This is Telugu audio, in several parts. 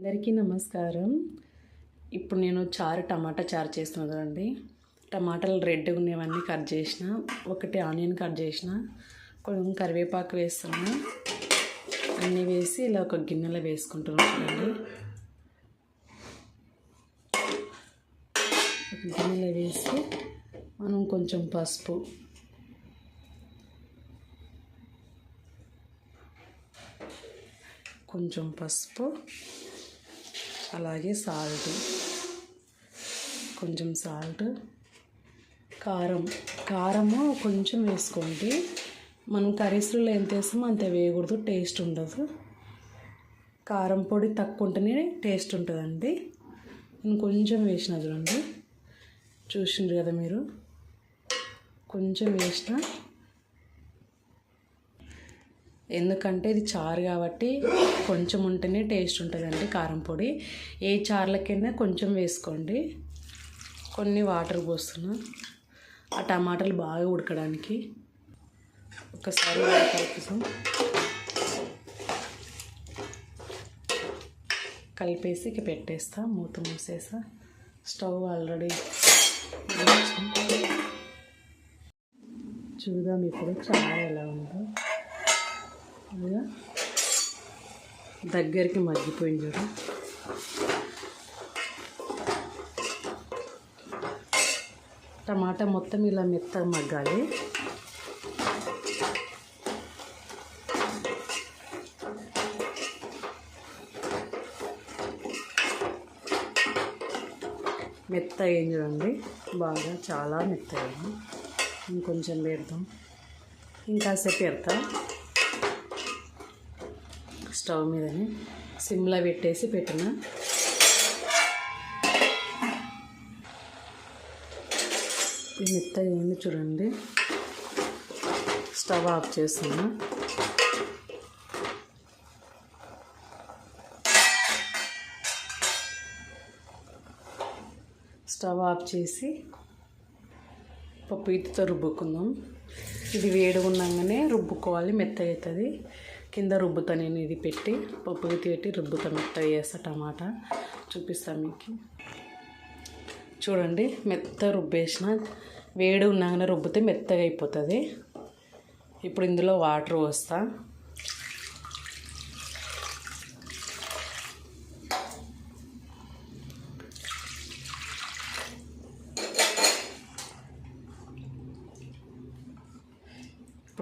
అందరికీ నమస్కారం. ఇప్పుడు నేను చారు టమాటా చారు చేస్తున్నాను కదండి. టమాటాలు రెడ్గా ఉన్నవన్నీ కట్ చేసిన ఒకటి ఆనియన్ కట్ చేసిన కొంచెం కరివేపాకు వేస్తున్నా. అన్నీ వేసి ఇలా ఒక గిన్నెలో వేసుకుంటున్నాను చూడండి. ఒక గిన్నెలో వేసి మనం కొంచెం పసుపు. కొంచెం పసుపు. అలాగే సాల్ట్. కొంచెం సాల్ట్. కారం. కారము కొంచెం వేసుకోండి. మనం కర్రీస్లో ఎంత వేస్తామో అంత వేయకూడదు. టేస్ట్ ఉండదు. కారం పొడి తక్కువ ఉంటేనే టేస్ట్ ఉంటుందండి. నేను కొంచెం వేసిన చూడండి. చూసిండ్రు కదా మీరు? కొంచెం వేసిన ఎందుకంటే ఇది చారు కాబట్టి కొంచెం ఉంటేనే టేస్ట్ ఉంటుందండి కారం పొడి. ఏ చారులకైనా కొంచెం వేసుకోండి. కొన్ని వాటర్ పోస్తున్నా. ఆ టమాటాలు బాగా ఉడకడానికి. ఒకసారి కలుపుతాం కలిపేసి ఇక పెట్టేస్తా. మూత మూసేసా. స్టవ్ ఆల్రెడీ చూద్దాం ఇప్పుడు చాలా ఎలా ఉందో. దగ్గరికి మగ్గిపోయింది చూడు. టమాటా మొత్తం ఇలా మెత్తగా మగ్గాలి. మెత్త అయింది చూడండి. బాగా చాలా మెత్త అయింది. ఇంకొంచెం పెడతాం ఇంకాసేపు పెడతా. స్టవ్ మీదనే సిమ్లో పెట్టేసి పెట్టిన. ఇది మెత్త ఏంది చూడండి. స్టవ్ ఆఫ్ చేస్తున్నా. స్టవ్ ఆఫ్ చేసి పప్పు ఇటుతో రుబ్బుకుందాం. ఇది వేడిగా ఉన్నాగానే రుబ్బుకోవాలి మెత్త అవుతుంది కింద రుబ్బుతా నేను ఇది పెట్టి పప్పు పెట్టి రుబ్బుతా మెత్తగా చేస్తా టమాటా. చూపిస్తాను మీకు. చూడండి మెత్త రుబ్బేసిన వేడి ఉన్నాగానే రుబ్బితే మెత్తగా అయిపోతుంది. ఇప్పుడు ఇందులో వాటర్ పోస్తా.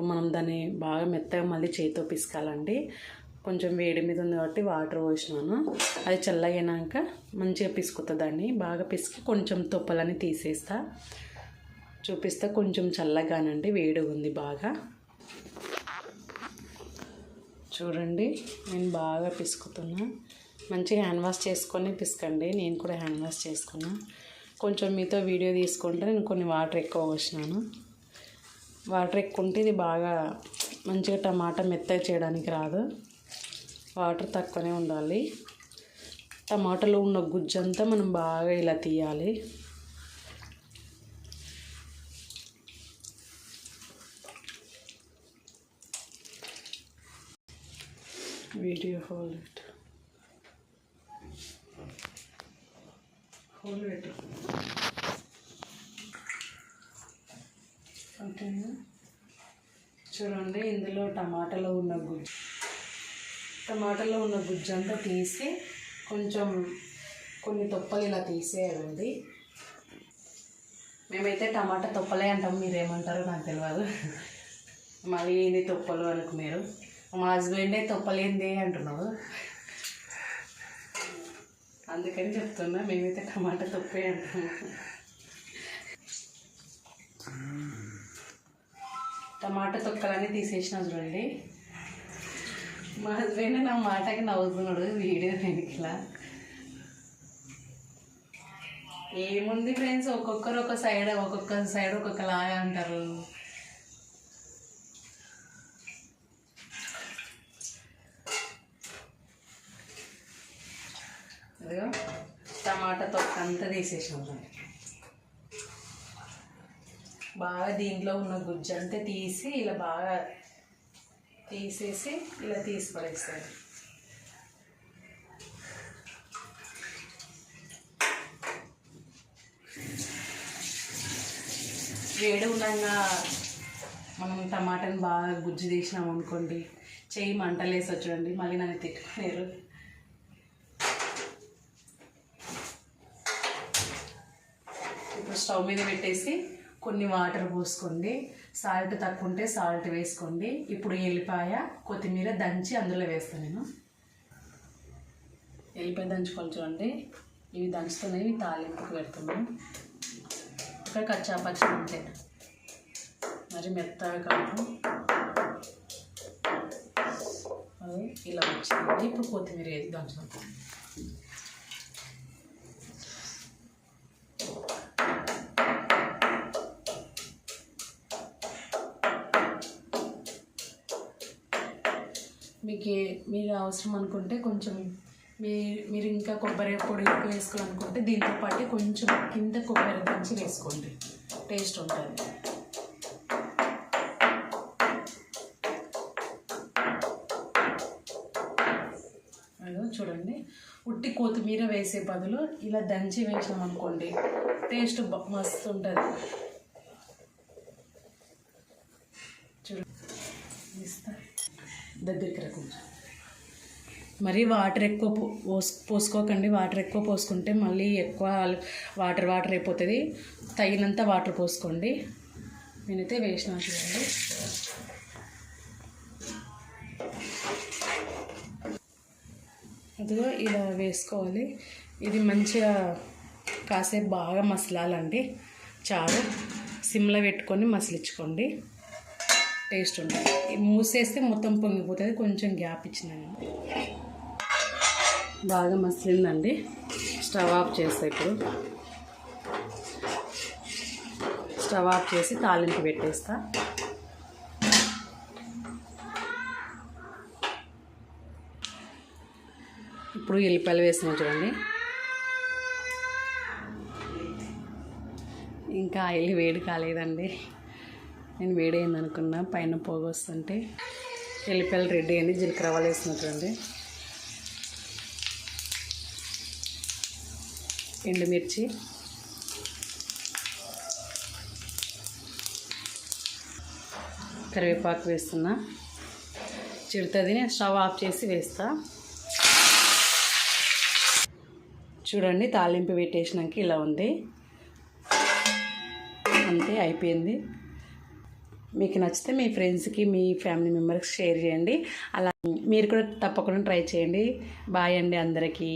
ఇప్పుడు మనం దాన్ని బాగా మెత్తగా మళ్ళీ చేతితో పిసకాలండి. కొంచెం వేడి మీద ఉంది కాబట్టి వాటర్ పోసినాను. అది చల్లగినాక మంచిగా పిసుకుతుందండి బాగా పిసికి కొంచెం తొప్పలని తీసేస్తా. చూపిస్తా కొంచెం చల్లగానండి వేడిగా ఉంది బాగా. చూడండి నేను బాగా పిసుకుతున్నా. మంచిగా హ్యాండ్ వాష్ చేసుకొని పిసకండి. నేను కూడా హ్యాండ్ వాష్ చేసుకున్నా. కొంచెం మీతో వీడియో తీసుకుంటే నేను కొన్ని వాటర్ ఎక్కువ పోసినాను. వాటర్ ఎక్కువ ఉంటే ఇది బాగా మంచిగా టమాటా మెత్తగా చేయడానికి రాదు. వాటర్ తక్కువనే ఉండాలి. టమాటాలో ఉన్న గుజ్జంతా మనం బాగా ఇలా తీయాలి. వీడియో హోల్ హోల్ పెట్టు. ఓకేనా చూడండి ఇందులో టమాటాలో ఉన్న గుజ్జు. టమాటాలో ఉన్న గుజ్జు అంతా తీసి కొంచెం కొన్ని తొప్పలు ఇలా తీసేయాలండి మేమైతే టమాటా తొప్పలే అంటాం మీరేమంటారో నాకు తెలియదు మళ్ళీ ఏంది తొప్పలు అనుకు మీరు. మా హస్బెండే తొప్పలేంది అంటున్నావు అందుకని చెప్తున్నా మేమైతే టమాటా తొప్పే అంటాము టమాటా తొక్కలన్నీ తీసేసిన చూడండి. మా హస్బెండ్ నా మాటకి నవ్వుతున్నాడు వీడియో వెనకలా ఏముంది ఫ్రెండ్స్ ఒక్కొక్కరు ఒక సైడ్ ఒక్కొక్క సైడ్ ఒక్కొక్కలాగా అంటారు. టమాటా తొక్క అంతా తీసేసాం చూడండి. బాగా దీంట్లో ఉన్న గుజ్జు అంతా తీసి ఇలా బాగా తీసేసి ఇలా తీసి పడేస్తారు వేడి ఉండగా మనం టమాటాని బాగా గుజ్జు తీసినాం అనుకోండి చేయి మంటలేసి వచ్చండి మళ్ళీ నన్ను తిట్టుకునేరు. ఇప్పుడు స్టవ్ మీద పెట్టేసి కొన్ని వాటర్ పోసుకోండి. సాల్ట్ తక్కువ ఉంటే సాల్ట్ వేసుకోండి. ఇప్పుడు ఎల్లిపాయ కొత్తిమీర దంచి అందులో వేస్తాను నేను. ఎల్లిపాయ దంచుకోవాలి చూడండి. ఇవి దంచుతున్నాయి ఇవి తాలింపుకి పెడుతున్నాను ఇక్కడ కచ్చా పచ్చి ఉంటే. మరి మెత్తగా కాదు. అది ఇలా వచ్చింది ఇప్పుడు కొత్తిమీర వేసి దంచుదాం మీకు మీరు అవసరం అనుకుంటే కొంచెం మీ మీరు ఇంకా కొబ్బరి పొడి ఎక్కువ వేసుకోవాలనుకుంటే దీంతో పాటు కొంచెం కింద కొబ్బరి దంచి వేసుకోండి. టేస్ట్ ఉంటుంది. అదో చూడండి. ఉట్టి కొత్తిమీర వేసే బదులు ఇలా దంచి వేసాం అనుకోండి టేస్ట్ మస్తు ఉంటుంది. చూడండి ఇస్తా. దగ్గరికి రా కొంచెం మరి వాటర్ ఎక్కువ పోస్ పోసుకోకండి. వాటర్ ఎక్కువ పోసుకుంటే మళ్ళీ ఎక్కువ వాటర్ వాటర్ అయిపోతుంది. తగినంత వాటర్ పోసుకోండి. నేనైతే వేసిన చూడండి అదిగో ఇలా వేసుకోవాలి. ఇది మంచిగా కాసేపు బాగా మసలాలండి. చారు. సిమ్లో పెట్టుకొని మసలించుకోండి. టేస్ట్ ఉంటుంది మూసేస్తే మొత్తం పొంగిపోతుంది. కొంచెం గ్యాప్ ఇచ్చినాను. బాగా మసిలిందండి. స్టవ్ ఆఫ్ చేస్తా ఇప్పుడు. స్టవ్ ఆఫ్ చేసి తాలింపు పెట్టేస్తా. ఇప్పుడు ఎల్లిపాయలు వేసిన చూడండి. ఇంకా ఆయిల్ వేడి కాలేదండి. నేను వేడి అయింది అనుకున్నా పైన పోగొస్తుంటే ఎల్లిపాయలు రెడీ అయింది జీలకర్ర వాళ్ళు వేసినట్టుంది ఎండుమిర్చి. కరివేపాకు వేస్తున్నా. చిడుతుంది నేను స్టవ్ ఆఫ్ చేసి వేస్తా. చూడండి తాలింపు పెట్టేసినాక ఇలా ఉంది. అంతే అయిపోయింది. మీకు నచ్చితే మీ ఫ్రెండ్స్కి మీ ఫ్యామిలీ మెంబర్స్కి షేర్ చేయండి. అలా మీరు కూడా తప్పకుండా ట్రై చేయండి. బాయ్ అండి అందరికీ.